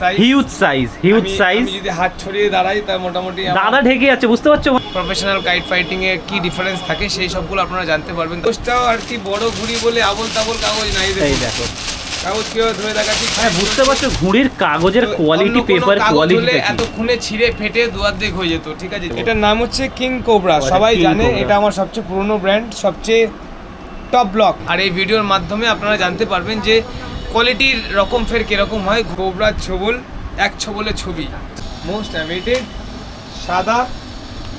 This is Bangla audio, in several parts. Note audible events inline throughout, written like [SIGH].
Size huge size huge size আমি যদি হাত ছড়িয়ে দাঁড়াই তার মোটামুটি দাদা ঢেকে যাচ্ছে বুঝতে পারছ? প্রফেশনাল কাইট ফাইটিং এর কি ডিফারেন্স থাকে সেই সবগুলো আপনারা জানতে পারবেন। কাগজটাও আর কি বড় ঘুড়ি বলে আবল তাবল কাগজ নাই দেখো। কাগজ ধরে দেখাচ্ছি? হ্যাঁ বুঝতে পারছ ঘুড়ির কাগজের কোয়ালিটি পেপার কোয়ালিটি এতক্ষণে ছিঁড়ে ফেটে দুয়ার্ধেক হয়ে যেত ঠিক আছে? এটার নাম হচ্ছে কিং কোবরা সবাই জানে এটা আমার সবচেয়ে পুরনো ব্র্যান্ড সবচেয়ে টপ ব্লক আর এই ভিডিওর মাধ্যমে আপনারা জানতে পারবেন যে কোয়ালিটির রকম ফের কীরকম হয়? কোবরার ছবল, এক ছবলে ছবি। মোস্ট অ্যামেটেড সাদা,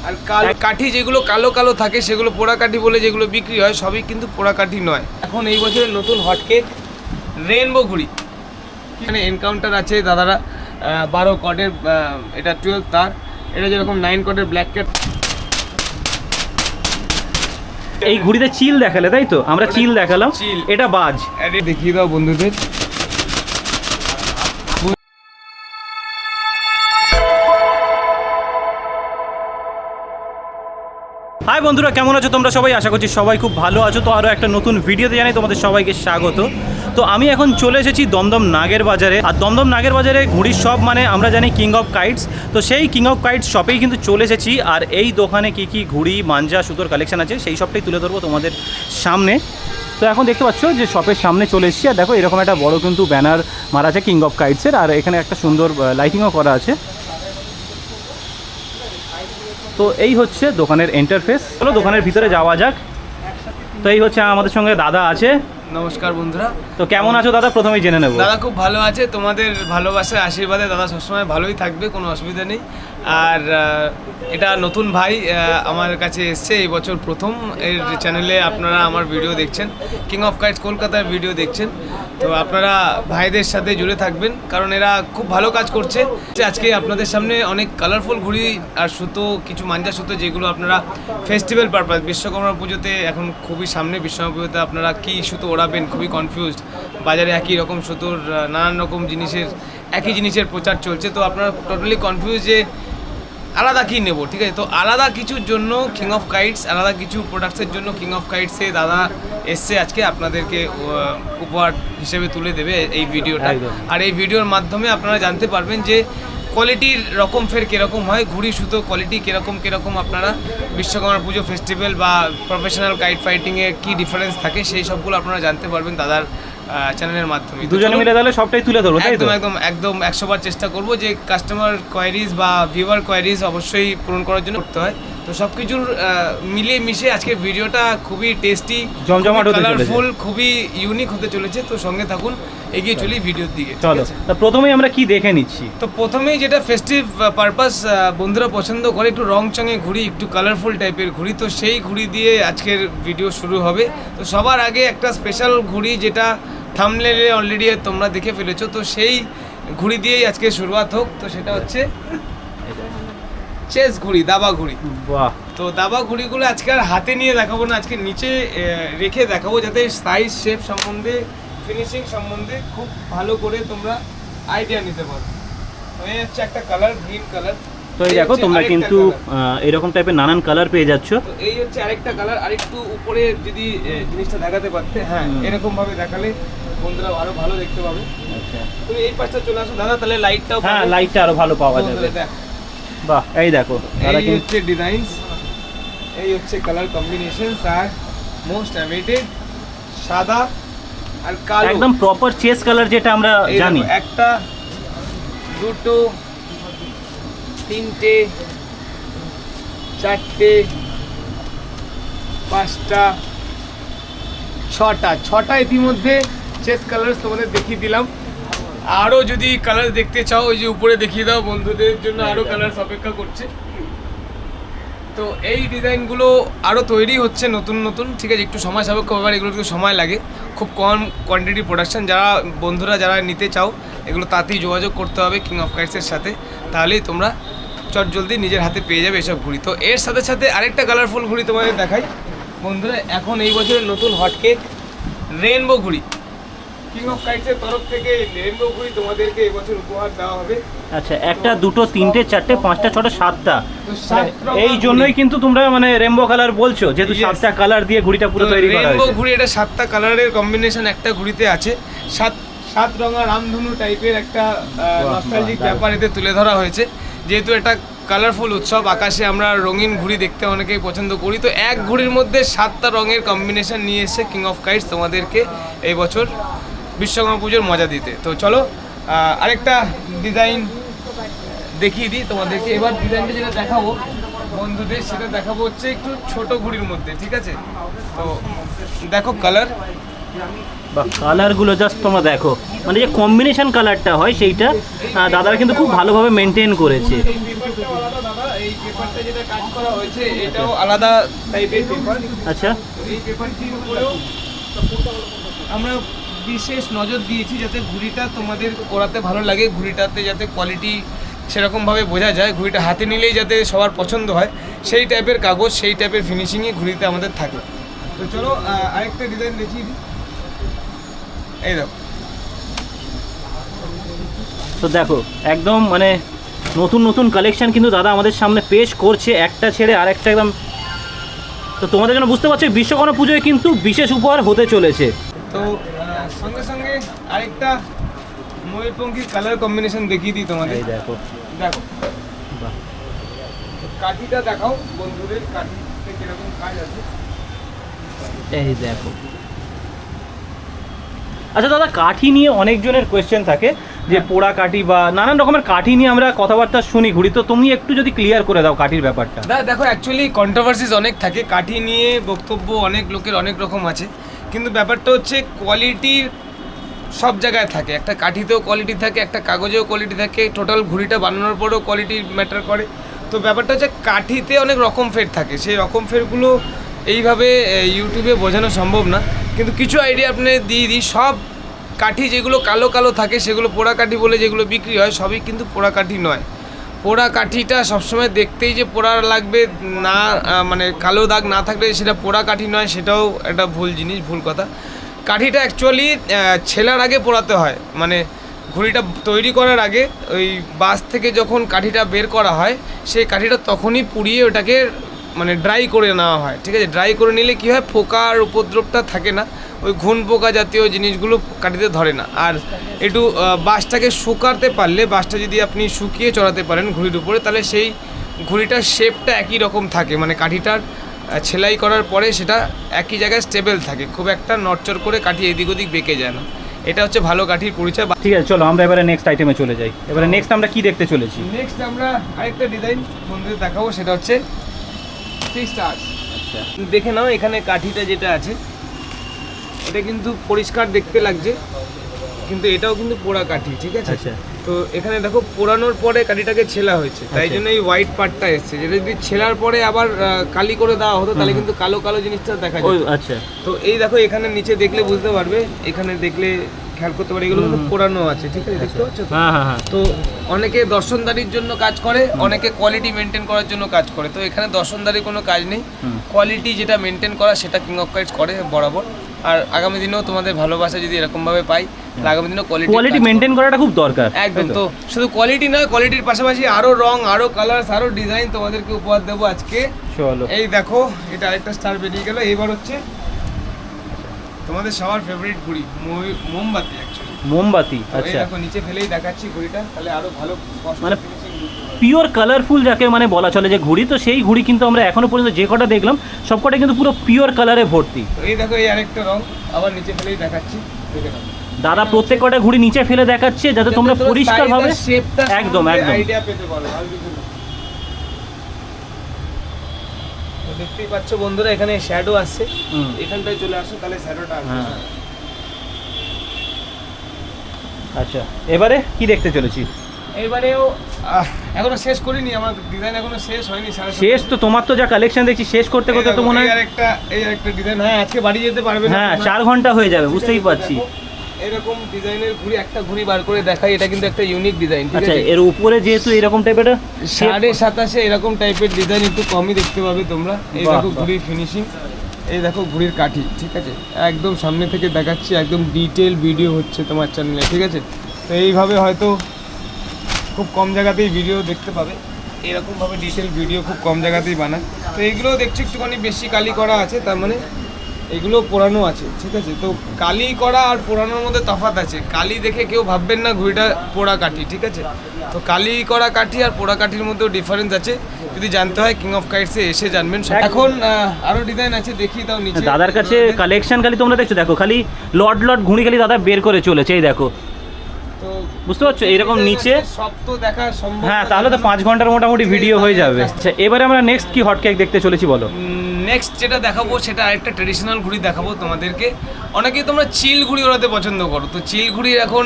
আর কাল কাঠি যেগুলো কালো কালো থাকে, সেগুলো পোড়া কাঠি বলে যেগুলো বিক্রি হয়, সবই কিন্তু পোড়া কাঠি নয়। এখন এই বছরের নতুন হটকেক রেনবো ঘুড়ি। এখানে এনকাউন্টার আছে দাদারা বারো কটের এটা টুয়েলভ তার। এটা যেরকম নাইন কটের ব্ল্যাক ক্যাট এই ঘুড়িতে চিল দেখালে তাই তো? আমরা চিল দেখালাম। এটা বাজ। দেখিয়ে দাও বন্ধুদের। হাই বন্ধুরা, কেমন আছো তোমরা সবাই? আশা করছি সবাই খুব ভালো আছো। তো আরও একটা নতুন ভিডিওতে জানাই তোমাদের সবাইকে স্বাগত। তো আমি এখন চলে এসেছি দমদম নাগের বাজারে। আর দমদম নাগের বাজারে ঘুড়ির শপ মানে আমরা জানি কিং অফ কাইটস তো সেই কিং অফ কাইটস শপেই কিন্তু চলে এসেছি। আর এই দোকানে কি কি ঘুড়ি, মাঞ্জা, সুতোর কালেকশন আছে, সেই সবটাই তুলে ধরবো তোমাদের সামনে। তো এখন দেখতে পাচ্ছ যে শপের সামনে চলে এসেছি। আর দেখো এরকম একটা বড় কিন্তু ব্যানার মারা আছে কিং অফ কাইটসের আর এখানে একটা সুন্দর লাইটিংও করা আছে। তো এই হচ্ছে দোকানের ইন্টারফেস চলো দোকানের ভিতরে যাওয়া যাক। তো এই হচ্ছে আমাদের সঙ্গে দাদা আছে। নমস্কার বন্ধুরা। তো কেমন আছো দাদা? প্রথমেই জেনে নেব। দাদা খুব ভালো আছে। তোমাদের ভালোবাসার আশীর্বাদে দাদা সবসময় ভালোই থাকবে কোনো অসুবিধা নেই। আর এটা নতুন ভাই আমার কাছে এসছে এই বছর প্রথম। এর চ্যানেলে আপনারা আমার ভিডিও দেখছেন। কিং অফ কাইটস কলকাতার ভিডিও দেখছেন। তো আপনারা ভাইদের সাথে জুড়ে থাকবেন, কারণ এরা খুব ভালো কাজ করছে। আজকে আপনাদের সামনে অনেক কালারফুল ঘুড়ি আর সুতো, কিছু মাঞ্জা সুতো, যেগুলো আপনারা ফেস্টিভ্যাল পারপাস বিশ্বকর্মা পুজোতে এখন খুবই সামনে, বিশ্বকর্মা পুজোতে আপনারা কী সুতো ওড়াবেন, খুবই কনফিউজড বাজারে একই রকম সুতোর নানান রকম জিনিসের, একই জিনিসের প্রচার চলছে। তো আপনারা টোটালি কনফিউজ যে আলাদা কি নেব ঠিক আছে? তো আলাদা কিছুর জন্য কিং অফ কাইটস আলাদা কিছু প্রোডাক্টসের জন্য কিং অফ কাইটসে দাদা এসছে আজকে আপনাদেরকে উপহার হিসেবে তুলে দেবে এই ভিডিওটা। আর এই ভিডিওর মাধ্যমে আপনারা জানতে পারবেন যে কোয়ালিটির রকম ফের কীরকম হয় ঘুড়ি সুতো কোয়ালিটি কীরকম কীরকম আপনারা বিশ্বকর্মা পুজো ফেস্টিভ্যাল বা প্রফেশনাল কাইট ফাইটিংয়ে কী ডিফারেন্স থাকে সেই সবগুলো আপনারা জানতে পারবেন দাদার চ্যানেলের মাধ্যমে। দুজনে মিলে তাহলে সবটাই তুলে ধরবো একদম একদম একদম একশো বার চেষ্টা করব যে কাস্টমার কোয়ারিজ বা ভিউয়ার কোয়ারিজ অবশ্যই পূরণ করার জন্য করতে হয়। তো সব কিছুর মিলিয়ে মিশে আজকে ভিডিওটা খুবই টেস্টি জমজমাট হতে চলেছে। কালারফুল খুবই ইউনিক হতে চলেছে। তো সঙ্গে থাকুন এগিয়ে চলি। ভিডিওর দিকে চলো? তা প্রথমেই আমরা কি দেখে নিচ্ছি? তো প্রথমেই যেটা ফেস্টিভ পারপাস বন্ধুরা পছন্দ করে একটু রং চঙে ঘুড়ি একটু কালারফুল টাইপের ঘুড়ি তো সেই ঘুড়ি দিয়ে আজকের ভিডিও শুরু হবে। তো সবার আগে একটা স্পেশাল ঘুড়ি যেটা থামলেলে অলরেডি তোমরা দেখে ফেলেছো। তো সেই ঘুড়ি দিয়েই আজকে শুরুয়াত হোক। তো সেটা হচ্ছে চেস ঘুড়ি দাবা ঘুড়ি। বাহ। তো দাবা ঘুড়িগুলো আজকে আর হাতে নিয়ে দেখাবো না আজকে নিচে রেখে দেখাবো যাতে সাইজ শেপ সম্বন্ধে ফিনিশিং সম্বন্ধে খুব ভালো করে তোমরা আইডিয়া নিতে পারো। হচ্ছে একটা কালার গ্রিন কালার তো এই দেখো তোমরা কিন্তু এরকম টাইপের নানান কালার পেয়ে যাচ্ছ। এই হচ্ছে আরেকটা কালার আরেকটু উপরে যদি জিনিসটা দেখাতে পারতে হ্যাঁ। এরকম ভাবে দেখালে বন্ধুরা আরও ভালো দেখতে পাবে। আচ্ছা। তুমি এই পাশটা চলে আসো দাদা তাহলে লাইটটাও হ্যাঁ লাইটটা আরও ভালো পাওয়া যাবে। দেখ। বাহ এই দেখো এই হচ্ছে ডিজাইনস এই হচ্ছে কালার কম্বিনেশন আর মোস্ট অ্যামেটেড সাদা আর কালো। একদম প্রপার চেস কালার যেটা আমরা জানি। একটা দুটো তিনটে চারটে পাঁচটা ছটা। ছটা ইতিমধ্যে চেস কালার তোমাদের দেখিয়ে দিলাম। আরও যদি কালার দেখতে চাও ওই যে উপরে দেখিয়ে দাও বন্ধুদের জন্য আরও কালার অপেক্ষা করছে। তো এই ডিজাইনগুলো আরও তৈরি হচ্ছে নতুন নতুন। ঠিক আছে একটু সময় সাপেক্ষ ব্যাপার এগুলো একটু সময় লাগে। খুব কম কোয়ান্টিটি প্রোডাকশন যারা বন্ধুরা যারা নিতে চাও এগুলো তাতেই যোগাযোগ করতে হবে কিং অফ কাইটসের সাথে। তাহলেই তোমরা চট জলদি নিজের হাতে পেয়ে যাবে এসব ঘুড়ি। তো এর সাথে সাথে আরেকটা কালারফুল ঘুড়ি তোমাদের দেখাই। বন্ধুরা এখন এই বছরের নতুন হটকেক রেনবো ঘুড়ি। কিং অফ কাইটসের তরফ থেকে রেনবো ঘুড়ি তোমাদেরকে এবছর উপহার দেওয়া হবে। আচ্ছা একটা দুটো তিনটে চারটে পাঁচটা ছটা সাতটা। তো এই জন্যই কিন্তু তোমরা মানে রেমবো কালার বলছো যেহেতু. সাতটা কালার দিয়ে ঘুড়িটা পুরো তৈরি করা রেনবো ঘুড়ি এটা সাতটা কালারের কম্বিনেশন একটা ঘুড়িতে আছে। সাত সাত রঙা রামধনু টাইপের একটা নস্টালজিক ব্যাপার এতে তুলে ধরা হয়েছে। যেহেতু এটা কালারফুল উৎসব, আকাশে আমরা রঙিন ঘুড়ি দেখতে অনেকেই পছন্দ করি, তো এক ঘুড়ির মধ্যে সাতটা রঙের কম্বিনেশন নিয়ে এসে কিং অফ কাইটস তোমাদেরকে এই বছর বিশ্বকর্মা পুজোর মজা দিতে। তো চলো আরেকটা ডিজাইন দেখিয়ে দিই তোমাদেরকে। এবার ডিজাইনটা যেটা দেখাবো বন্ধুদের, সেটা দেখাবো হচ্ছে একটু ছোট ঘুড়ির মধ্যে, ঠিক আছে? তো দেখো কালার বা কালারগুলো জাস্ট তোমরা দেখো। মানে যে কম্বিনেশন কালারটা হয় সেইটা দাদারা কিন্তু খুব ভালোভাবে মেনটেন করেছে। এটাও আলাদা টাইপের পেপার আচ্ছা। আমরা বিশেষ নজর দিয়েছি যাতে ঘুড়িটা তোমাদের করাতে ভালো লাগে, ঘুড়িটাতে যাতে কোয়ালিটি সেরকমভাবে বোঝা যায়, ঘুড়িটা হাতে নিলেই যাতে সবার পছন্দ হয়, সেই টাইপের কাগজ, সেই টাইপের ফিনিশিংই ঘুড়িতে আমাদের থাকে। তো চলো আরেকটা ডিজাইন দেখিয়ে দিই। এই দেখো। তো দেখো একদম মানে নতুন নতুন কালেকশন কিন্তু দাদা আমাদের সামনে পেশ করছে একটা ছেড়ে আর একটা একদম। তো তোমাদের জন্য বুঝতে পারছ বিশ্বকর্মা পুজোয় কিন্তু বিশেষ উপহার হতে চলেছে। তো সঙ্গে সঙ্গে আরেকটা ময়ূরপঙ্খীর কালার কম্বিনেশন দেখিয়ে দিই তোমাদের। এই দেখো। দেখো। কাঠিটা দেখাও বন্ধুদের কাঠিতে কীরকম কাজ আছে। এই দেখো। আচ্ছা দাদা কাঠি নিয়ে অনেকজনের কোয়েশ্চেন থাকে যে পোড়া কাঠি বা নানান রকমের কাঠি নিয়ে আমরা কথাবার্তা শুনি। ঘুরি তো তুমি একটু যদি ক্লিয়ার করে দাও কাঠির ব্যাপারটা। দা দেখো অ্যাকচুয়ালি কন্ট্রোভার্সিস অনেক থাকে। কাঠি নিয়ে বক্তব্য অনেক লোকের অনেক রকম আছে। কিন্তু ব্যাপারটা হচ্ছে কোয়ালিটির সব জায়গায় থাকে। একটা কাঠিতেও কোয়ালিটি থাকে একটা কাগজেও কোয়ালিটি থাকে। টোটাল ঘুড়িটা বানানোর পরেও কোয়ালিটি ম্যাটার করে। তো ব্যাপারটা হচ্ছে কাঠিতে অনেক রকম ফের থাকে। সেই রকম ফেরগুলো এইভাবে ইউটিউবে বোঝানো সম্ভব না। কিন্তু কিছু আইডিয়া আপনি দিয়ে দিই। সব কাঠি যেগুলো কালো কালো থাকে, সেগুলো পোড়া কাঠি বলে যেগুলো বিক্রি হয়, সবই কিন্তু পোড়া কাঠি নয়। পোড়া কাঠিটা সবসময় দেখতেই যে পোড়া লাগবে, না মানে কালো দাগ না থাকলে সেটা পোড়া কাঠি নয়, সেটাও একটা ভুল জিনিস, ভুল কথা। কাঠিটা অ্যাকচুয়ালি ছেলার আগে পোড়াতে হয়। মানে ঘুড়িটা তৈরি করার আগে, ওই বাস থেকে যখন কাঠিটা বের করা হয় সেই কাঠিটা তখনই পুড়িয়ে ওটাকে মানে ড্রাই করে নেওয়া হয় ঠিক আছে? ড্রাই করে নিলে কি হয়? পোকার উপদ্রবটা থাকে না ওই ঘুন পোকা জাতীয় জিনিসগুলো কাঠিতে ধরে না। আর একটু বাঁশটাকে শুকাতে পারলে বাঁশটা যদি আপনি শুকিয়ে চড়াতে পারেন ঘুড়ির উপরে তাহলে সেই ঘুড়িটার শেপটা একই রকম থাকে। মানে কাঠিটার সেলাই করার পরে সেটা একই জায়গায় স্টেবল থাকে। খুব একটা নড়চড় করে কাঠি এদিক ওদিক বেঁকে যায় না। এটা হচ্ছে ভালো কাঠির পরিচয়। ঠিক আছে চলো আমরা এবারে নেক্সট আইটেমে চলে যাই। এবারে নেক্সট আমরা কি দেখতে চলেছি? নেক্সট আমরা আরেকটা ডিজাইন মন্দিরে দেখাবো সেটা হচ্ছে থ্রি স্টার্স আচ্ছা। দেখে নাও এখানে কাঠিটা যেটা আছে। এটা কিন্তু পরিষ্কার দেখতে লাগছে কিন্তু এটাও কিন্তু পোড়া কাঠি ঠিক আছে? আচ্ছা। তো এখানে দেখো পোড়ানোর পরে কাঠিটাকে ছেলা হয়েছে। তাই আচ্ছা। জন্য এই হোয়াইট পার্টটা এসছে। যেটা যদি ছেলার পরে আবার কালি করে দেওয়া হতো তাহলে কিন্তু কালো কালো জিনিসটা দেখা যায় আচ্ছা। তো এই দেখো এখানে নিচে দেখলে বুঝতে পারবে এখানে দেখলে খেয়াল করতে পারে এগুলো কিন্তু পোড়ানো আছে ঠিক আছে? দেখতে পাচ্ছ তো? হ্যাঁ হ্যাঁ হ্যাঁ। তো অনেকে দর্শনদারির জন্য কাজ করে অনেকে কোয়ালিটি মেনটেন করার জন্য কাজ করে। তো এখানে দর্শনদারির কোনো কাজ নেই। কোয়ালিটি যেটা মেনটেন করা সেটা কিং অফ কাইটস করে বরাবর। আর আগামী দিনেও তোমাদের ভালোবাসা যদি এরকম ভাবে পাই আগামী দিনেও কোয়ালিটি কোয়ালিটি মেনটেন করাটা খুব দরকার একদম তো? শুধু কোয়ালিটি নয় কোয়ালিটির পাশাপাশি আরও রং আরও কালার আরও ডিজাইন তোমাদেরকে উপহার দেবো আজকে। চলো। এই দেখো এটা আরেকটা স্টার বেরিয়ে গেল এইবার হচ্ছে তোমাদের সবার ফেভারিট ঘুড়ি মোমবাতি অ্যাকচুয়ালি মোমবাতি আচ্ছা দেখো নিচে ফেলেই দেখাচ্ছি ঘুড়িটা তাহলে আরও ভালো স্পষ্ট মানে। পিওর কালারফুল যাকে মানে বলা চলে যে ঘুড়ি তো সেই ঘুড়ি কিন্তু আমরা এখনও পর্যন্ত যে কটা দেখলাম সব কটা কিন্তু পুরো পিওর কালারে ভর্তি এই দেখো এই আরেকটা রং আবার নিচে ফেলেই দেখাচ্ছি দেখে নাও দাদা প্রত্যেক কটা ঘুড়ি নিচে ফেলে দেখাচ্ছে যাতে তোমরা পরিষ্কার ভাবে একদম, একদম। আইডিয়া পেতে পারো আর কিছু না। তো দেখতেই পাচ্ছ বন্ধুরা এখানে শ্যাডো আসছে এখানটায় চলে আসো তাহলে শ্যাডোটা আসবে। আচ্ছা এবারে কি দেখতে চলেছি এইবারেও আহ, এখনও শেষ করিনি আমার ডিজাইন এখনও শেষ হয়নি শেষ তো তোমার তো যা কালেকশন দেখছি শেষ করতে করতে তো মনে হয় আরেকটা এই আরেকটা ডিজাইন হ্যাঁ আজকে বাড়ি যেতে পারবে না। হ্যাঁ চার ঘণ্টা হয়ে যাবে বুঝতেই পারছি। এরকম ডিজাইনের ঘুড়ি একটা ঘুড়ি বার করে দেখাই এটা কিন্তু একটা ইউনিক ডিজাইন ঠিক আচ্ছা আছে? এর উপরে যেহেতু এরকম টাইপের সাড়ে সাতাশে এরকম টাইপের ডিজাইন একটু কমই দেখতে পাবে তোমরা। এই দেখো ঘুড়ির ফিনিশিং এই দেখো ঘুড়ির কাঠি ঠিক আছে? একদম সামনে থেকে দেখাচ্ছি একদম ডিটেল ভিডিও হচ্ছে তোমার চ্যানেলে ঠিক আছে? তো এইভাবে হয়তো খুব কম জায়গাতেই ভিডিও দেখতে পাবে। এরকমভাবে ডিটেল ভিডিও খুব কম জায়গাতেই বানায়। তো এইগুলোও দেখছি একটুখানি বেশি কালি করা আছে তার মানে এগুলো পোড়ানো আছে ঠিক আছে? তো কালি করা আর পোড়ানোর মধ্যে তফাৎ আছে। কালি দেখে কেউ ভাববেন না ঘুড়িটা পোড়া কাঠি ঠিক আছে? তো কালি করা কাঠি আর পোড়া কাঠির মধ্যেও ডিফারেন্স আছে। যদি জানতে হয় কিং অফ কাইটসে এসে জানবেন। এখন আরও ডিজাইন আছে দেখি তাও নিচে। দাদার কাছে কালেকশন খালি তোমরা দেখছ দেখো খালি লট লট ঘুড়ি খালি দাদা বের করে চলেছে এই দেখো। তো বুঝতে পারছ? এরকম নিচে সব তো দেখা সম্ভব হ্যাঁ তাহলে তো পাঁচ ঘণ্টার মোটামুটি ভিডিও হয়ে যাবে। আচ্ছা এবারে আমরা নেক্সট কি হট কেক দেখতে চলেছি বলো? নেক্সট যেটা দেখাবো সেটা আরেকটা ট্রেডিশনাল ঘুড়ি দেখাবো তোমাদেরকে। অনেকেই তোমরা চিল ঘুড়ি ওড়াতে পছন্দ করো। তো চিল ঘুড়ি এখন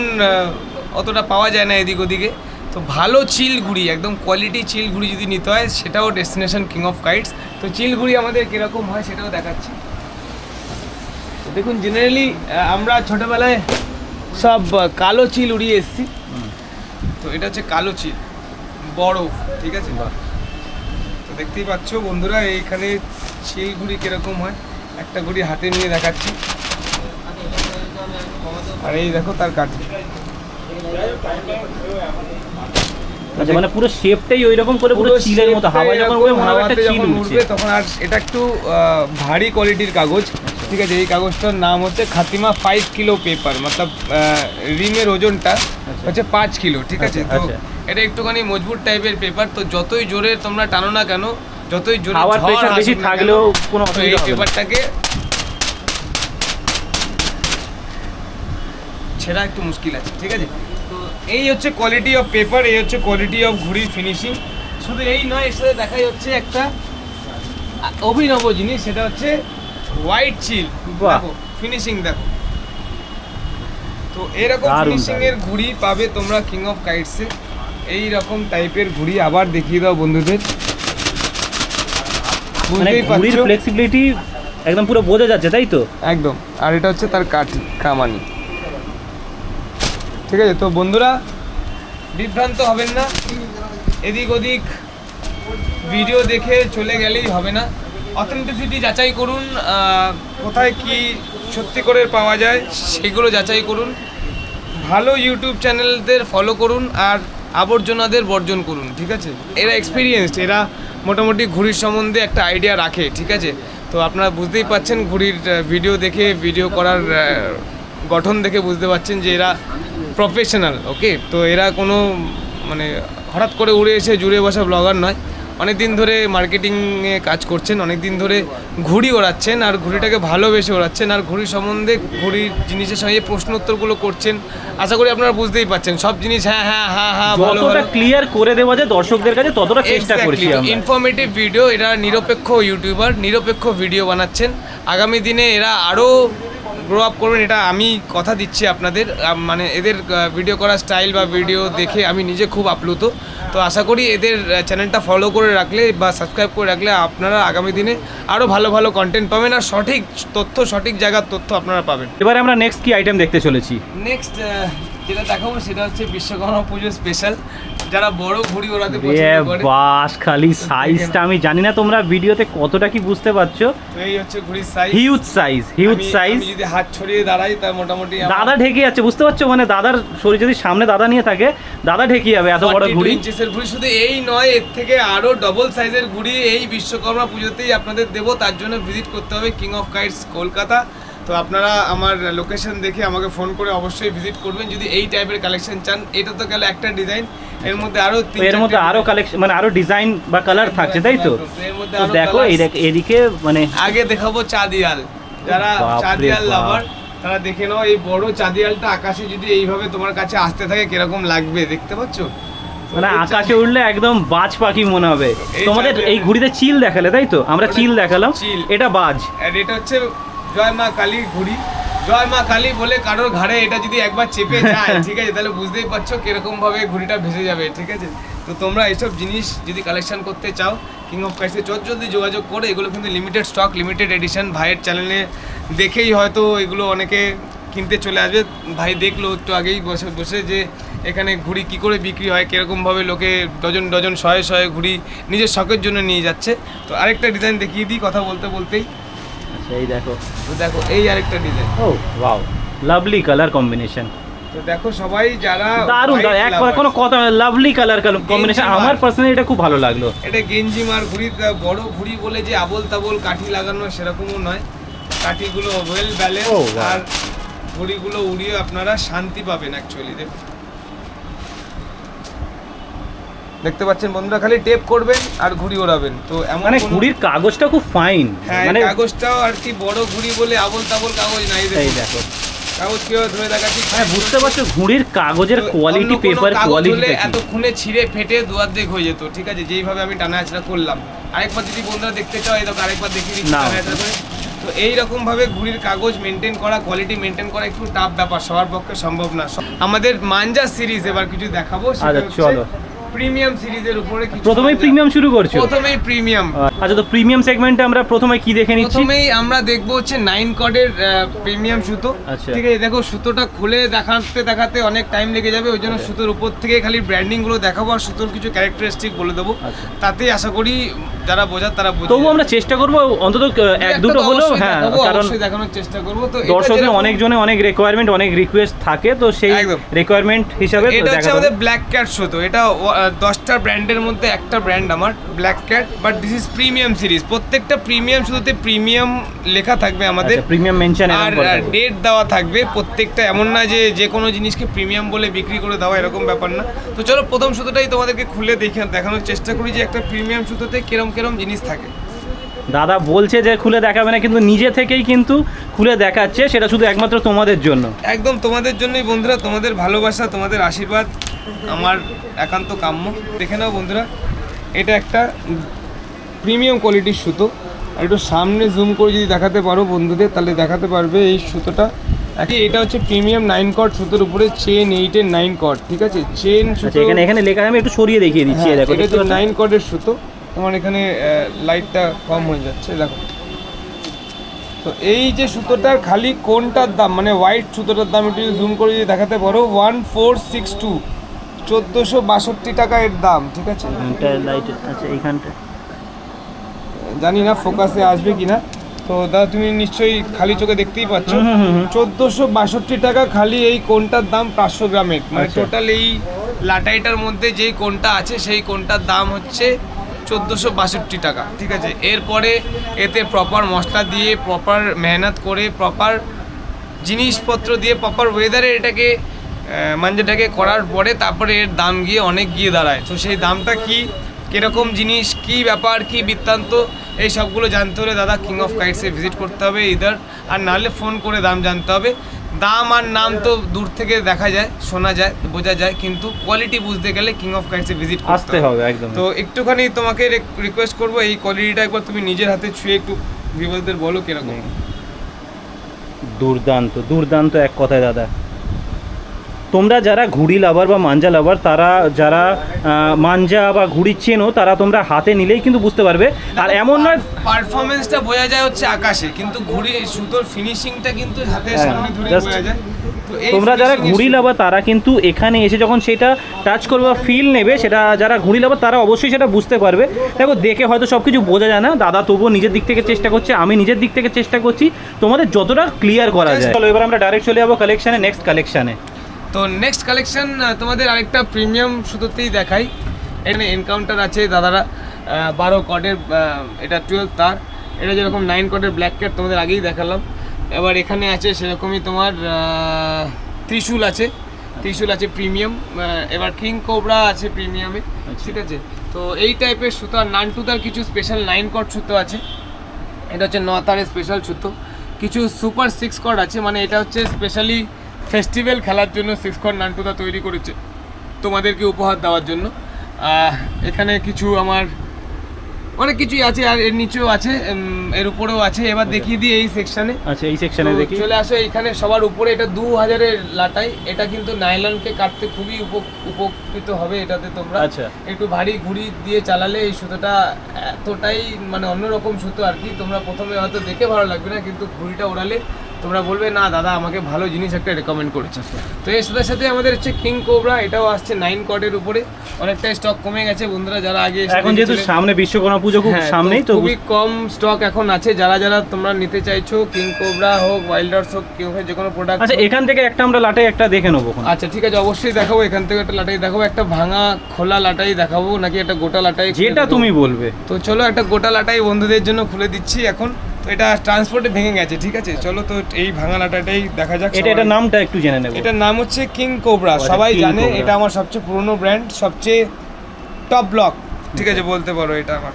অতটা পাওয়া যায় না এদিক ওদিকে। তো ভালো চিল ঘুড়ি একদম কোয়ালিটি চিল ঘুড়ি যদি নিতে হয় সেটাও ডেস্টিনেশন কিং অফ কাইটস তো চিল ঘুড়ি আমাদের কীরকম হয় সেটাও দেখাচ্ছি। তো দেখুন জেনারেলি আমরা ছোটোবেলায় সব কালো চিল উড়িয়ে এসেছি। তো এটা হচ্ছে কালো চিল বরফ ঠিক আছে? দেখতেই পাচ্ছ বন্ধুরা এইখানে সেই ঘুড়ি কীরকম হয় একটা ঘুড়ি হাতে নিয়ে দেখাচ্ছি। আর এই দেখো তার কাঠি। আচ্ছা মানে পুরো শেপটাই ওই রকম করে পুরো চিলের মতো হাওয়া যখন উড়বে তখন আর এটা একটু ভারী কোয়ালিটির কাগজ। ঠিক আছে এই কাগজটার নাম হচ্ছে খাতিমা ফাইভ কিলো পেপার মতলব রিমের ওজনটা হচ্ছে পাঁচ কিলো ঠিক আছে? আচ্ছা, তো আচ্ছা। এটা একটুখানি মজবুত টাইপের পেপার তো যতই জোরে তোমরা টানো না কেন যতই জোরে হাওয়ার বেশি থাকলেও কোনো এই অসুবিধা হবে পেপারটাকে ছেঁড়া একটু মুশকিল আছে ঠিক আছে? তো এই হচ্ছে কোয়ালিটি অফ পেপার এই হচ্ছে কোয়ালিটি অফ ঘুড়ির ফিনিশিং শুধু এই নয় এর সাথে দেখাই হচ্ছে একটা অভিনব জিনিস সেটা হচ্ছে হোয়াইট চিল। দেখো ফিনিশিং দেখো। তো এরকম ফিনিশিং এর ঘুড়ি পাবে তোমরা কিং অফ কাইটসে এই রকম টাইপের ঘুড়ি আবার দেখিয়ে দাও বন্ধুদের। মানে ঘুড়ির ফ্লেক্সিবিলিটি একদম পুরো বোঝা যাচ্ছে তাই তো? একদম। আর এটা হচ্ছে তার কাঠি কামানি। ঠিক আছে তো বন্ধুরা বিভ্রান্ত হবেন না। এদিক ওদিক ভিডিও দেখে চলে গেলেই হবে না। অথেন্টিসিটি যাচাই করুন কোথায় কি সত্যি করে পাওয়া যায় সেগুলো যাচাই করুন। ভালো ইউটিউব চ্যানেলদের ফলো করুন আর আবর্জনাদের বর্জন করুন, ঠিক আছে? এরা এক্সপিরিয়েন্সড এরা মোটামুটি ঘুড়ির সম্বন্ধে একটা আইডিয়া রাখে, ঠিক আছে? তো আপনারা বুঝতেই পাচ্ছেন, ঘুড়ির ভিডিও দেখে ভিডিও করার গঠন দেখে বুঝতে পাচ্ছেন যে এরা প্রফেশনাল ওকে তো এরা কোনো মানে হঠাৎ করে উড়ে এসে জুড়ে বসা ব্লগার নয়। অনেক দিন ধরে মার্কেটিংয়ে কাজ করছেন অনেক দিন ধরে ঘুড়ি ওড়াচ্ছেন আর ঘুড়িটাকে ভালোবেসে ওড়াচ্ছেন আর ঘুড়ি সম্বন্ধে ঘুড়ির জিনিসের সঙ্গে প্রশ্ন উত্তরগুলো করছেন। আশা করি আপনারা বুঝতেই পাচ্ছেন সব জিনিস হ্যাঁ হ্যাঁ হ্যাঁ হ্যাঁ ভালো ক্লিয়ার করে দেওয়া যায় দর্শকদের কাছে ততটা চেষ্টা করছি আমরা। ইনফরমেটিভ ভিডিও এরা নিরপেক্ষ ইউটিউবার নিরপেক্ষ ভিডিও বানাচ্ছেন। আগামী দিনে এরা আরও গ্রো আপ করবেন এটা আমি কথা দিচ্ছি আপনাদের মানে এদের ভিডিও করার স্টাইল বা ভিডিও দেখে আমি নিজে খুব আপ্লুত। তো আশা করি এদের চ্যানেলটা ফলো করে রাখলে বা সাবস্ক্রাইব করে রাখলে আপনারা আগামী দিনে আরও ভালো ভালো কন্টেন্ট পাবেন আর সঠিক তথ্য সঠিক জায়গার তথ্য আপনারা পাবেন। এবারে আমরা নেক্সট কি আইটেম দেখতে চলেছি? নেক্সট যেটা দেখাবো সেটা হচ্ছে বিশ্বকর্মা পুজো স্পেশাল যারা বড় ঘুড়ি ওড়াতে পছন্দ করে। বাস খালি সাইজটা আমি জানি না তোমরা ভিডিওতে কতটা কি বুঝতে পারছ? এই হচ্ছে ঘুড়ির size huge size huge size আমি যদি হাত ছড়িয়ে দাঁড়াই তার মোটামুটি দাদা ঢেকে যাচ্ছে বুঝতে পারছ? মানে দাদার শরীর যদি সামনে দাদা নিয়ে থাকে দাদা ঢেকে যাবে এত বড় 42 ঘুড়ি। ইঞ্চিসের ঘুড়ি শুধু এই নয় এর থেকে আরও ডবল সাইজের ঘুড়ি এই বিশ্বকর্মা পুজোতেই আপনাদের দেবো তার জন্য ভিজিট করতে হবে কিং অফ কাইটস কলকাতা। তো আপনারা আমার লোকেশন দেখে আমাকে ফোন করে অবশ্যই ভিজিট করবেন। যদি এই টাইপের কালেকশন চান এটা তো গেল একটা ডিজাইন এর মধ্যে আরও এর মধ্যে আরও কালেকশন মানে আরও ডিজাইন বা কালার থাকছে তাই তো? দেখো এদিকে মানে আগে দেখাবো চাঁদিয়াল। যারা চাঁদিয়াল লাভার তারা দেখে নাও এই বড় চাঁদিয়ালটা আকাশে যদি এইভাবে তোমার কাছে আসতে থাকে কীরকম লাগবে দেখতে পাচ্ছ? মানে আকাশে উঠলে একদম বাজ পাখি মনে হবে। তোমাদের এই ঘুড়িতে চিল দেখালে তাই তো? আমরা চিল দেখালাম চিল। এটা বাজ। এটা হচ্ছে জয় মা কালী ঘুড়ি। জয় মা কালী বলে কারোর ঘাড়ে এটা যদি একবার চেপে যায় [LAUGHS] ঠিক আছে তাহলে বুঝতেই পারছ কীরকম ভাবে ঘুড়িটা ভেসে যাবে ঠিক আছে? তো তোমরা এইসব জিনিস যদি কালেকশন করতে চাও কিং অফ কাইসে চট জলদি যোগাযোগ করে এগুলো কিন্তু লিমিটেড স্টক লিমিটেড এডিশন ভাইয়ের চ্যানেলে দেখেই হয়তো এগুলো অনেকে কিনতে চলে আসবে। ভাই দেখল একটু আগেই বসে বসে যে এখানে ঘুড়ি কি করে বিক্রি হয় কীরকমভাবে লোকে ডজন ডজন শয়ে শয়ে ঘুড়ি নিজের শখের জন্য নিয়ে যাচ্ছে। তো আরেকটা ডিজাইন দেখিয়ে দিই কথা বলতে বলতেই। আচ্ছা এই দেখো। তো দেখো এই আরেকটা ডিজাইন ও ওয়াও লাভলি কালার কম্বিনেশন তো দেখো সবাই যারা দারুণ white দারুণ, এক কোনো কথা লাভলি কালার কম্বিনেশন আমার পার্সোনালি এটা খুব ভালো লাগল। এটা গেঞ্জি মার ঘুড়ি বড় ঘুড়ি বলে যে আবল তাবল কাঠি লাগানো সেরকমও নয়। কাঠিগুলো ওয়েল ব্যালেন্স. আর ঘুড়িগুলো উড়িয়ে আপনারা শান্তি পাবেন অ্যাকচুয়ালি দেখুন। দেখতে পাচ্ছেন বন্ধুরা খালি টেপ করবেন আর ঘুড়ি ওড়াবেন। তো এমন মানে ঘুড়ির কাগজটা খুব ফাইন হ্যাঁ মানে কাগজটাও আর কি বড় ঘুড়ি বলে আবল তাবল কাগজ নাই দেখো। কাগজ কেউ ধরে দেখাচ্ছি? মানে বুঝতে পারছ ঘুড়ির কাগজের কোয়ালিটি পেপার কোয়ালিটি এতক্ষণে ছিঁড়ে ফেটে দুয়ার্ধেক হয়ে যেত ঠিক আছে? যেইভাবে আমি টানা আঁচড়া করলাম। আরেকবার যদি বন্ধুরা দেখতে চাও এই দেখো আরেকবার দেখিয়ে দিচ্ছি টানা আঁচড়া করে। তো এই রকম ভাবে ঘুড়ির কাগজ মেনটেন করা কোয়ালিটি মেনটেন করা একটু টাফ ব্যাপার সবার পক্ষে সম্ভব না। আমাদের মাঞ্জা সিরিজ এবার কিছু দেখাবো আচ্ছা, চলো। প্রিমিয়াম সিরিজের উপরে কিছু প্রথমেই প্রিমিয়াম শুরু করছ? প্রথমেই প্রিমিয়াম আচ্ছা তো প্রিমিয়াম সেগমেন্টে আমরা প্রথমে কি দেখে নিচ্ছি? প্রথমেই আমরা দেখব হচ্ছে নাইন কডের প্রিমিয়াম সুতো। আচ্ছা। ঠিক আছে দেখো সুতোটা খুলে দেখাতে দেখাতে অনেক টাইম লেগে যাবে ওই জন্য সুতোর উপর থেকে খালি ব্র্যান্ডিংগুলো দেখাবো আর সুতোর কিছু ক্যারেক্টারিস্টিক বলে দেবো। আচ্ছা। তাতেই আশা করি যারা বোঝার তারা বুঝে তবু আমরা চেষ্টা করব অন্তত এক দুটো তো হলেও হ্যাঁ কারণ দেখানোর চেষ্টা করব। তো এটা দর্শকের যেরকম- অনেকজনে অনেক রিকোয়ারমেন্ট অনেক রিকোয়েস্ট থাকে তো সেই। রিকোয়ারমেন্ট হিসাবে এটা হচ্ছে আমাদের ব্ল্যাক ক্যাট সুতো এটা দশটা ব্র্যান্ডের মধ্যে একটা ব্র্যান্ড আমার Black Cat but this is premium series প্রত্যেকটা প্রিমিয়াম শুধুতে প্রিমিয়াম লেখা থাকবে আমাদের। প্রিমিয়াম মেনশন আর ডেট দেওয়া থাকবে প্রত্যেকটা এমন না যে যে কোনো জিনিসকে প্রিমিয়াম বলে বিক্রি করে দেওয়া এরকম ব্যাপার না। তো চলো প্রথম সুতোটাই তোমাদেরকে খুলে দেখে দেখানোর চেষ্টা করি যে একটা প্রিমিয়াম সুতোতে কিরম কিরম জিনিস থাকে। দাদা বলছে যে খুলে দেখাবে না কিন্তু নিজে থেকেই কিন্তু খুলে দেখাচ্ছে সেটা শুধু একমাত্র তোমাদের জন্য। একদম তোমাদের জন্যই বন্ধুরা তোমাদের ভালোবাসা তোমাদের আশীর্বাদ আমার একান্ত কাম্য। দেখে নাও বন্ধুরা এটা একটা প্রিমিয়াম কোয়ালিটির সুতো। আর একটু সামনে জুম করে যদি দেখাতে পারো বন্ধুদের তাহলে দেখাতে পারবে এই সুতোটা। এটা হচ্ছে প্রিমিয়াম নাইন কট সুতোর উপরে চেন এইট এইটের নাইন কট ঠিক আছে? চেন আচ্ছা সুতো এখানে এখানে লেখা আমি একটু সরিয়ে দেখিয়ে দিচ্ছি হ্যাঁ, দেখো এটা নাইন কটের সুতো। তোমার এখানে লাইটটা কম হয়ে যাচ্ছে দেখো। তো এই যে সুতোটার খালি কোনটার দাম মানে হোয়াইট সুতোটার দাম একটু জুম করে যদি দেখাতে পারো ওয়ান ফোর সিক্স টু চোদ্দোশো বাষট্টি টাকা এর দাম ঠিক আছে? লাইট আচ্ছা এইখানটা। জানি না ফোকাসে আসবে কিনা। তো দাদা তুমি নিশ্চয়ই খালি চোখে দেখতেই পাচ্ছ। চোদ্দোশো বাষট্টি টাকা খালি এই কোনটার দাম পাঁচশো গ্রামের। মানে আচ্ছা। টোটাল এই লাটাইটার মধ্যে যেই কোনটা আছে সেই কোনটার দাম হচ্ছে চোদ্দোশো বাষট্টি টাকা। ঠিক আছে। এরপরে এতে প্রপার মশলা দিয়ে প্রপার মেহনত করে প্রপার জিনিসপত্র দিয়ে প্রপার ওয়েদারে এটাকে মাঞ্জাটাকে করার পরে তারপরে এর দাম গিয়ে অনেক গিয়ে দাঁড়ায়। তো সেই দামটা কি কীরকম জিনিস কি ব্যাপার কি বৃত্তান্ত এই সবগুলো জানতে হলে দাদা কিং অফ কাইটসে ভিজিট করতে হবে ইদার আর নাহলে ফোন করে দাম জানতে হবে। দাম আর নাম তো দূর থেকে দেখা যায় শোনা যায় বোঝা যায় কিন্তু কোয়ালিটি বুঝতে গেলে কিং অফ কাইটসে ভিজিট করতে হবে। একদম। তো একটুখানি তোমাকে রিকোয়েস্ট করব এই কোয়ালিটিটা একবার তুমি নিজের হাতে ছুঁয়ে একটু ভিউয়ারদের বলো কীরকম। দুর্দান্ত দুর্দান্ত এক কথায় দাদা। তোমরা যারা ঘুড়ি লাভার বা মাঞ্জা লাভার তারা যারা মাঞ্জা বা ঘুড়ি চেনো তারা তোমরা হাতে নিলেই কিন্তু বুঝতে পারবে। আর এমন নয় পারফরমেন্সটা বোঝা যায় হচ্ছে আকাশে কিন্তু ঘুড়ি সুতোর ফিনিশিংটা কিন্তু হাতের হ্যাঁ, সামনে ধরে বোঝা যায়। তোমরা যারা ঘুড়ি লাভার তারা কিন্তু এখানে এসে যখন সেটা টাচ করবে বা ফিল নেবে সেটা যারা ঘুড়ি লাভার তারা অবশ্যই সেটা বুঝতে পারবে। দেখো দেখে হয়তো সব কিছু বোঝা যায় না। দাদা তবুও নিজের দিক থেকে চেষ্টা করছে আমি নিজের দিক থেকে চেষ্টা করছি। তোমাদের যতটা ক্লিয়ার করা যায়। চলো এবার আমরা ডাইরেক্ট চলে যাব কালেকশানে নেক্সট কালেকশানে তো নেক্সট কালেকশন তোমাদের আরেকটা প্রিমিয়াম সুতোতেই দেখাই। এখানে এনকাউন্টার আছে দাদারা বারো কডের এটা টুয়েলভ তার। এটা যেরকম নাইন কডের ব্ল্যাক ক্যাট তোমাদের আগেই দেখালাম। এবার এখানে আছে সেরকমই তোমার ত্রিশূল আছে। ত্রিশূল আছে প্রিমিয়াম এবার কিং কোবরা আছে প্রিমিয়ামে ঠিক আছে? তো এই টাইপের সুতো আর নানটুদার কিছু স্পেশাল নাইন কট সুতো আছে। এটা হচ্ছে ন তারের স্পেশাল সুতো। কিছু সুপার সিক্স কর্ড আছে মানে এটা হচ্ছে স্পেশালি ফেস্টিভ্যাল খেলার জন্য সিক্স কর্ড নানটুদা তৈরি করেছে। তোমাদেরকে উপহার দেওয়ার জন্য। এখানে কিছু আমার অনেক কিছুই আছে আর এর নিচেও আছে এর উপরেও আছে। এবার দেখিয়ে দিই এই সেকশনে আচ্ছা এই সেকশনে দেখি। চলে আসো এখানে সবার উপরে এটা দু হাজারের লাটাই। এটা কিন্তু নাইলনকে কাটতে খুবই উপ- উপকৃত হবে এটাতে তোমরা। আচ্ছা। একটু ভারী ঘুড়ি দিয়ে চালালে এই সুতোটা এতটাই মানে অন্যরকম সুতো আর কি। তোমরা প্রথমে হয়তো দেখে ভালো লাগবে না কিন্তু ঘুড়িটা ওড়ালে তোমরা বলবে না দাদা আমাকে ভালো জিনিস একটা রেকমেন্ড করেছে। তো এর সাথে সাথে আমাদের হচ্ছে কিং কোবরা এটাও আসছে নাইন কটের উপরে। অনেকটাই স্টক কমে গেছে বন্ধুরা যারা আগে এখন যেহেতু সামনে বিশ্বকর্মা পুজো খুব হ্যাঁ, সামনেই তো খুবই কম স্টক এখন আছে। যারা যারা তোমরা নিতে চাইছো কিং কোবরা হোক ওয়াইল্ডার্স হোক কিং যে কোনো প্রোডাক্ট আচ্ছা এখান থেকে একটা আমরা লাটে একটা দেখে নেব আচ্ছা ঠিক আছে অবশ্যই দেখাবো। এখান থেকে একটা লাটাই দেখাবো। একটা ভাঙা খোলা লাটাই দেখাবো নাকি একটা গোটা লাটাই যেটা তুমি বলবে। তো চলো একটা গোটা লাটাই বন্ধুদের জন্য খুলে দিচ্ছি এখন। তো এটা ট্রান্সপোর্টে ভেঙে গেছে ঠিক আছে? চলো তো এই ভাঙানাটাটাই দেখা যাক এটা এটার নামটা একটু জেনে নেব। এটার নাম হচ্ছে কিং কোবরা আচ্ছা, সবাই জানে এটা আমার সবচেয়ে পুরনো ব্র্যান্ড সবচেয়ে টপ ব্লক ঠিক আছে বলতে পারো এটা আমার।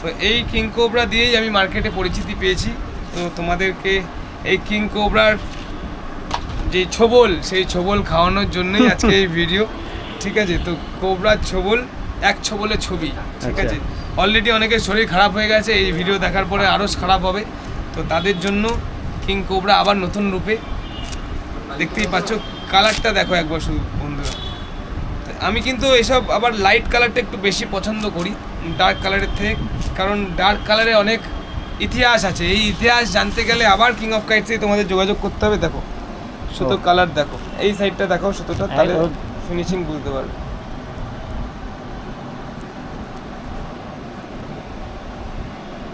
তো এই কিং কোবরা দিয়েই আমি মার্কেটে পরিচিতি পেয়েছি। তো তোমাদেরকে এই কিং কোবরার যে ছবল সেই ছবল খাওয়ানোর জন্যই আজকে এই [LAUGHS] ভিডিও ঠিক আছে তো কোবরার ছবল এক ছবলে ছবি। ঠিক আচ্ছা। আছে অলরেডি অনেকের শরীর খারাপ হয়ে গেছে এই ভিডিও দেখার পরে আরও খারাপ হবে। তো তাদের জন্য কিং কোবরা আবার নতুন রূপে দেখতেই পাচ্ছ কালারটা দেখো একবার শুধু বন্ধুরা। আমি কিন্তু এসব আবার লাইট কালারটা একটু বেশি পছন্দ করি ডার্ক কালারের থেকে কারণ ডার্ক কালারে অনেক ইতিহাস আছে। এই ইতিহাস জানতে গেলে আবার কিং অফ কাইটসেই তোমাদের যোগাযোগ করতে হবে দেখো। সুতো কালার দেখো। এই সাইডটা দেখো সুতোটা তাহলে ফিনিশিং বুঝতে পারবে।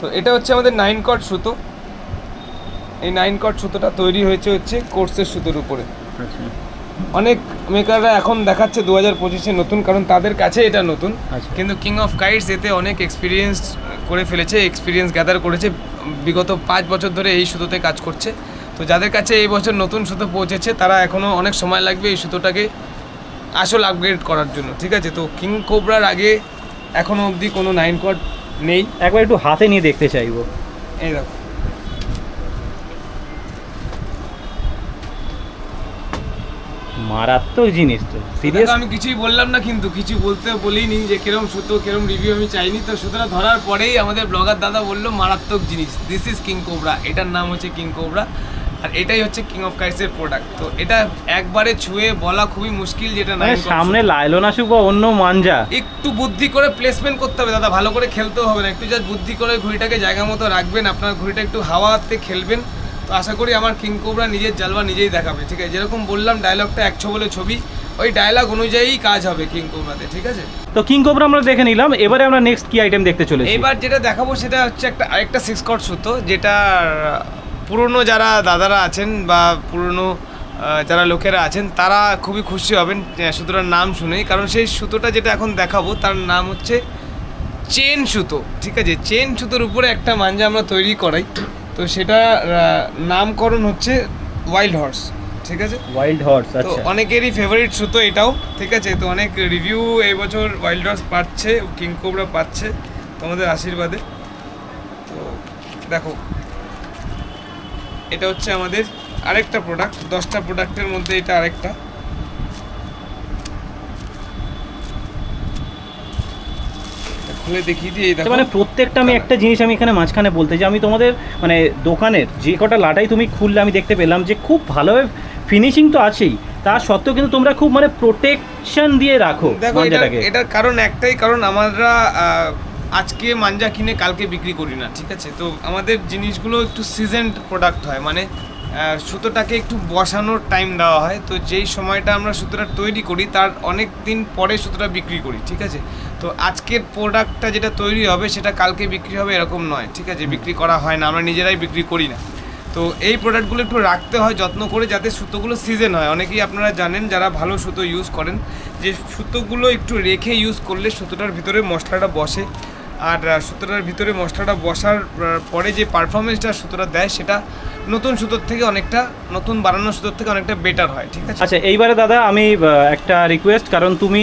তো এটা হচ্ছে আমাদের নাইন কট সুতো। এই নাইন কট সুতোটা তৈরি হয়েছে হচ্ছে কোর্সের সুতোর উপরে। আচ্ছা। অনেক মেকাররা এখন দেখাচ্ছে দু হাজার পঁচিশে নতুন কারণ তাদের কাছে এটা নতুন। আচ্ছা। কিন্তু কিং অফ কাইটস এতে অনেক এক্সপিরিয়েন্স করে ফেলেছে এক্সপিরিয়েন্স গ্যাদার করেছে। বিগত পাঁচ বছর ধরে এই সুতোতে কাজ করছে। তো যাদের কাছে এই বছর নতুন সুতো পৌঁছেছে তারা এখনও অনেক সময় লাগবে এই সুতোটাকে আসল আপগ্রেড করার জন্য ঠিক আছে? তো কিং কোবরার আগে এখনও অবধি কোনো নাইন কট নেই। একবার একটু হাতে নিয়ে দেখতে চাইব। এই দেখো। মারাত্মক জিনিস তো। সিরিয়াস আমি কিছুই বললাম না কিন্তু কিছু বলতে বলিনি যে কিরম সুতো কিরম রিভিউ আমি চাইনি। তো সুতরাং ধরার পরেই আমাদের ব্লগার দাদা বলল মারাত্মক জিনিস দিস ইজ কিং কোবরা এটার নাম হচ্ছে কিং কোবরা আর এটাই হচ্ছে কিং অফ কাইসের প্রোডাক্ট তো এটা একবারে ছুঁয়ে বলা খুবই মুশকিল যেটা cord সামনে। লাইলন আসুক বা অন্য মাঞ্জা। একটু বুদ্ধি করে প্লেসমেন্ট করতে হবে দাদা ভালো করে খেলতেও হবে না। একটু জাস্ট বুদ্ধি করে ঘুড়িটাকে জায়গা মতো রাখবেন আপনার ঘুড়িটা একটু হাওয়াতে খেলবেন। তো আশা করি আমার কিং কোবরা নিজের জালবা নিজেই দেখাবে ঠিক আছে? যেরকম বললাম ডায়লগটা একশো বলে ছবি ওই ডায়লগ অনুযায়ী কাজ হবে কিং কোবরাতে ঠিক আছে? তো কিং কোবরা আমরা দেখে নিলাম এবারে আমরা নেক্সট কি আইটেম দেখতে চলেছি? এবার যেটা দেখাবো সেটা হচ্ছে একটা আরেকটা সিক্স কট সুতো যেটা পুরনো যারা দাদারা আছেন বা পুরনো যারা লোকেরা আছেন তারা খুবই খুশি হবেন সুতোটার নাম শুনেই। কারণ সেই সুতোটা যেটা এখন দেখাবো তার নাম হচ্ছে চেন সুতো ঠিক আছে? চেন সুতোর উপরে একটা মাঞ্জা আমরা তৈরি করাই। তো সেটা নামকরণ হচ্ছে ওয়াইল্ড হর্স ঠিক আছে? ওয়াইল্ড হর্স তো আচ্ছা। অনেকেরই ফেভারিট সুতো এটাও ঠিক আছে? তো অনেক রিভিউ এই বছর ওয়াইল্ড হর্স পাচ্ছে কিং কোবরা পাচ্ছে তোমাদের আশীর্বাদে। তো দেখো এটা হচ্ছে আমাদের আরেকটা প্রোডাক্ট দশটা প্রোডাক্টের মধ্যে এটা আরেকটা। খুলে দেখিয়ে দিই আচ্ছা, দেখো। মানে প্রত্যেকটা আমি একটা জিনিস আমি এখানে মাঝখানে বলতে যে আমি তোমাদের মানে দোকানের যে কটা লাটাই তুমি খুললে আমি দেখতে পেলাম যে খুব ভালোভাবে ফিনিশিং তো আছেই তা সত্ত্বেও কিন্তু তোমরা খুব মানে প্রোটেকশন দিয়ে রাখো দেখো এটার কারণ একটাই কারণ আমরা আজকে মাঞ্জা কিনে কালকে বিক্রি করি না ঠিক আছে? তো আমাদের জিনিসগুলো একটু সিজেন্ট প্রোডাক্ট হয় মানে সুতোটাকে একটু বসানোর টাইম দেওয়া হয়। তো যেই সময়টা আমরা সুতোটা তৈরি করি তার অনেক দিন পরে সুতোটা বিক্রি করি ঠিক আছে? তো আজকের প্রোডাক্টটা যেটা তৈরি হবে সেটা কালকে বিক্রি হবে এরকম নয় ঠিক আছে? বিক্রি করা হয় না আমরা নিজেরাই বিক্রি করি না। তো এই প্রোডাক্টগুলো একটু রাখতে হয় যত্ন করে যাতে সুতোগুলো সিজন হয়। অনেকেই আপনারা জানেন যারা ভালো সুতো ইউজ করেন যে সুতোগুলো একটু রেখে ইউজ করলে সুতোটার ভিতরে মশলাটা বসে। আর সুতোটার ভিতরে মশলাটা বসার পরে যে পারফরমেন্সটা সুতোটা দেয়, সেটা নতুন সুতোর থেকে অনেকটা, নতুন বানানো সুতোর থেকে অনেকটা বেটার হয়, ঠিক আছে? আচ্ছা এইবারে দাদা আমি একটা রিকোয়েস্ট কারণ তুমি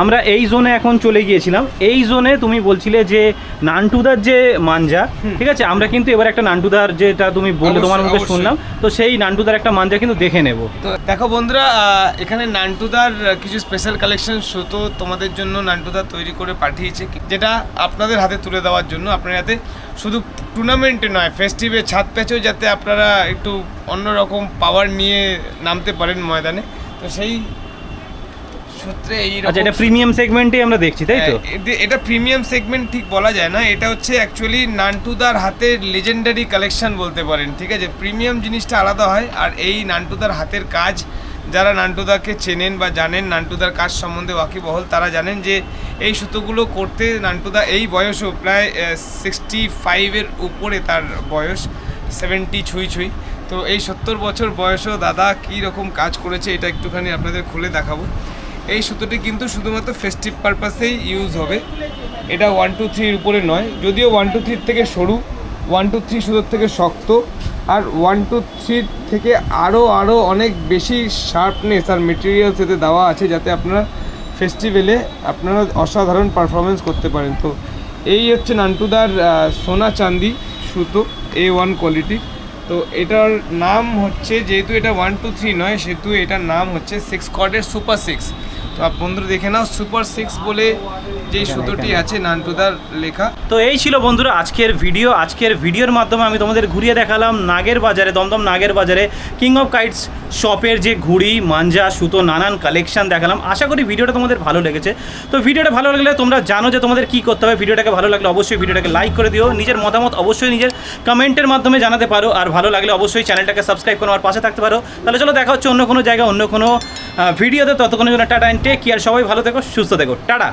আমরা এই জোনে এখন চলে গিয়েছিলাম। এই জোনে তুমি বলছিলে যে নানটুদার যে মাঞ্জা ঠিক আছে? আমরা কিন্তু এবার একটা নানটুদার যেটা তুমি বললে তোমার মুখে শুনলাম। তো সেই নানটুদার একটা মাঞ্জা কিন্তু দেখে নেব। তো দেখো বন্ধুরা এখানে নান্টুদার কিছু স্পেশাল কালেকশন সুতো তোমাদের জন্য নান্টুদা তৈরি করে পাঠিয়েছে যেটা আপনাদের হাতে তুলে দেওয়ার জন্য। আপনার হাতে শুধু টুর্নামেন্টে নয় ফেস্টিভে ছাদ প্যাচেও যাতে আপনারা একটু অন্যরকম পাওয়ার নিয়ে নামতে পারেন ময়দানে। তো সেই সূত্রে এই আচ্ছা এটা প্রিমিয়াম সেগমেন্টে আমরা দেখছি তাই তো? হ্যাঁ, এটা প্রিমিয়াম সেগমেন্ট ঠিক বলা যায় না। এটা হচ্ছে অ্যাকচুয়ালি নান্টুদার হাতের লেজেন্ডারি কালেকশন বলতে পারেন ঠিক আছে? প্রিমিয়াম জিনিসটা আলাদা হয় আর এই নান্টুদার হাতের কাজ যারা নান্টুদাকে চেনেন বা জানেন নান্টুদার কাজ সম্বন্ধে ওয়াকিবহল তারা জানেন যে এই সুতোগুলো করতে নান্টুদা এই বয়সও প্রায় সিক্সটি ফাইভের উপরে তার বয়স সেভেন্টি ছুঁই ছুঁই। তো এই সত্তর বছর বয়সেও দাদা কী রকম কাজ করেছে এটা একটুখানি আপনাদের খুলে দেখাবো। এই সুতোটি কিন্তু শুধুমাত্র ফেস্টিভ পারপাসেই ইউজ হবে। এটা ওয়ান টু থ্রির উপরে নয়। যদিও ওয়ান টু থ্রির থেকে সরু ওয়ান টু থ্রি সুতোর থেকে শক্ত, আর ওয়ান টু থ্রি থেকে আরও আরও অনেক বেশি শার্পনেস আর মেটেরিয়ালস এতে দেওয়া আছে যাতে আপনারা ফেস্টিভ্যালে আপনারা অসাধারণ পারফরমেন্স করতে পারেন। তো এই হচ্ছে নান্টুদার সোনা চান্দি সুতো এ ওয়ান কোয়ালিটি তো এটার নাম হচ্ছে, যেহেতু এটা ওয়ান টু থ্রি নয়, সেহেতু এটার নাম হচ্ছে সিক্স কর্ডের সুপার সিক্স তো বন্ধুরা দেখে নাও সুপার সিক্স বলে যে সুতোটি আছে নান্টুদার লেখা। তো এই ছিল বন্ধুরা আজকের ভিডিও আজকের ভিডিওর মাধ্যমে আমি তোমাদের ঘুরিয়ে দেখালাম নাগের বাজারে দমদম নাগের বাজারে কিং অফ কাইটস শপের যে ঘুড়ি মাঞ্জা সুতো নানান কালেকশন দেখালাম। আশা করি ভিডিওটা তোমাদের ভালো লেগেছে। তো ভিডিওটা ভালো লাগলে তোমরা জানো যে তোমাদের কী করতে হবে। ভিডিওটাকে ভালো লাগলে অবশ্যই ভিডিওটাকে লাইক করে দিও। নিজের মতামত অবশ্যই নিজের কমেন্টের মাধ্যমে জানাতে পারো। আর ভালো লাগলে অবশ্যই চ্যানেলটাকে সাবস্ক্রাইব করে আমার পাশে থাকতে পারো। তাহলে চলো দেখা হচ্ছে অন্য কোনো জায়গায় অন্য কোনো ভিডিওতে ততক্ষণের জন্য টাটা অ্যান্ড টেক কেয়ার সবাই ভালো থেকো সুস্থ থেকো। টাটা!